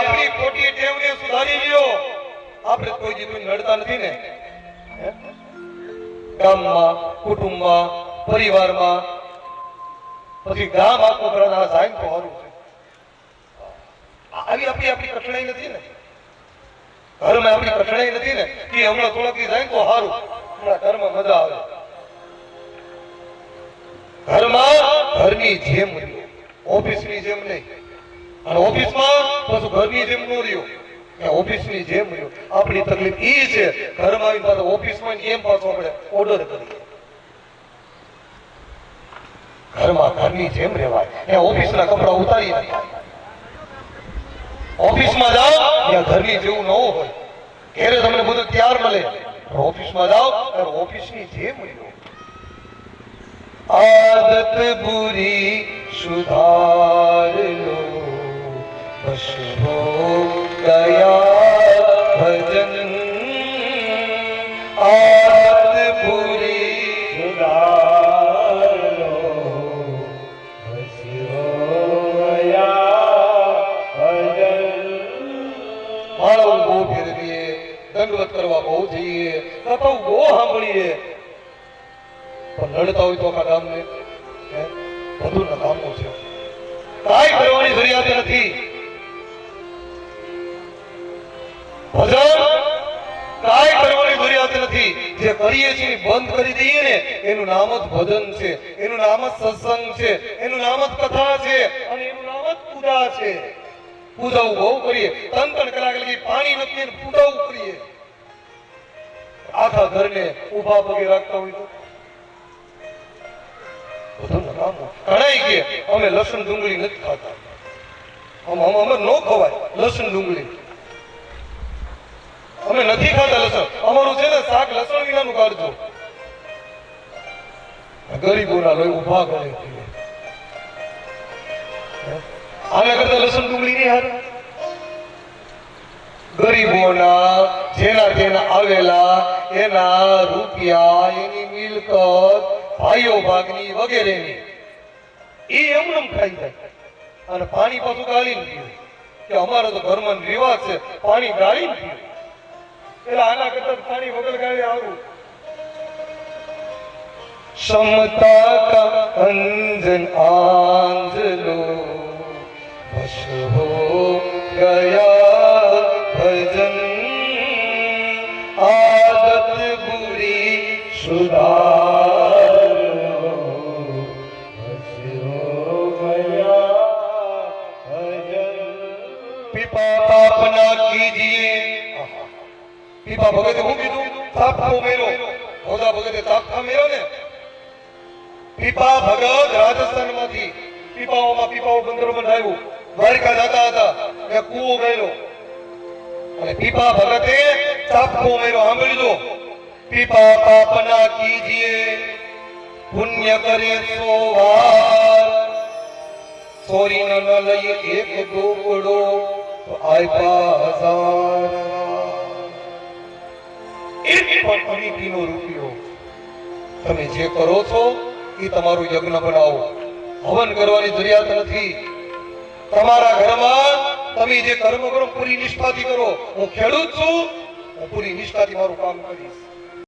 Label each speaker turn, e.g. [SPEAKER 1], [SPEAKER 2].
[SPEAKER 1] આપણી ખોટી ટેવને સુધારી લ્યો. આપણે કોઈ જીવન નડતા નથી ને. ગામમાં, કુટુંબમાં, પરિવારમાં. પછી ગામ આખું પ્રાણ સાહેબ તો સારું છે. આવી આપણી આપણી કઠણાઈ નથી ને. ઘરમાં આપણી કઠણાઈ નથી ને. કે હમણાં થોડાક દી જાય તો સારું. હમણાં ઘરમાં મજા આવે. ઘરમાં ઘરની જેમ ઓફિસની જેમ નહીં. અને ઓફિસમાં પાછું ઘરની જેમ નો રહ્યો. ઓફિસની જેમ રહ્યો. આપણી તકલીફ એ છે, ઘરમાં આવી પાછા ઓફિસમાં એમ પાછો આપણે ઓર્ડર કરીએ. ઘરમાં ઘરની જેમ રહેવાય. ત્યાં ઓફિસના કપડા ઉતારી ઓફિસમાં જાઓ, ત્યાં ઘરની જેવું ન હોય. ઘેરે તમને બધું તૈયાર મળે. ઓફિસમાં જાઓ, ત્યારે ઓફિસની જેમ રહ્યો. આદત બુરી, સુધાર. દંડવત કરવા બહુ જઈએ કથા બહુ સાંભળીએ. પણ લડતા હોય તો આખા ગામને? બધું નકામું છે. કાંઈ કરવાની જરૂરિયાત નથી. ભજન કાંઈ કરવાની જરૂરિયાત નથી. જે કરીએ છીએ બંધ કરી દઈએ ને, એનું નામ જ ભજન છે, એનું નામ જ સત્સંગ છે, એનું નામ જ કથા છે, અને એનું નામ જ પૂજા છે. પૂજાવું બહુ કરીએ. ત્રણ ત્રણ કલાક લગી પાણી નથી પૂજાવું કરીએ. આખા ઘરને ઊભા પગે રાખતા હોય તો. બધું નકામું લસણ ડુંગળી અમે નથી ખાતા લસણ. અમારું છે ને શાક લસણ વિનાનું કાઢજો. ગરીબોના લોહી ઊભા કરે. આના કરતા લસણ ડુંગળી નહીં હાર. ગરીબોના જેના જેના આવેલા એના રૂપિયા, એની મિલકત, ભાઈઓ ભાગની વગેરેની એ એમનેમ ખાઈ જાય. અને પાણી પાછું ગાળીને પીવે. કે અમારો તો ઘરમાં રિવાજ છે, પાણી ગાળીને પીવે. એટલે આના કરતા પાણી વગર ગાળી આવું સમતા કા અંજન આંજલો. પીપા ભગતે હું કીધું તાપકો મેરો હોદા ભગતે તાપકા મેરો ને પીપા ભગત રાજસ્થાનમાંથી પીપાઓમાં પીપાઓ બંદરો બંધાયું દ્વારકા જતા હતા. એ કૂવો ગયેલો અને પીપા ભગતે ચાપકો મેરો સાંભળી લો. પીપા પાપના કીજીએ, પુણ્ય કરે સો વાર. સોરી ન લઈએ એક ડોકડો તો આપ્યા હજાર. એક પણ અનિતિનો રૂપિયો તમે જે કરો છો, એ તમારું યજ્ઞ બનાવો. હવન કરવાની જરૂરિયાત નથી. તમારા ઘરમાં તમે જે કર્મ કરો, પૂરી નિષ્ઠાથી કરો. હું ખેડૂત છું, હું પૂરી નિષ્ઠાથી મારું કામ કરીશ.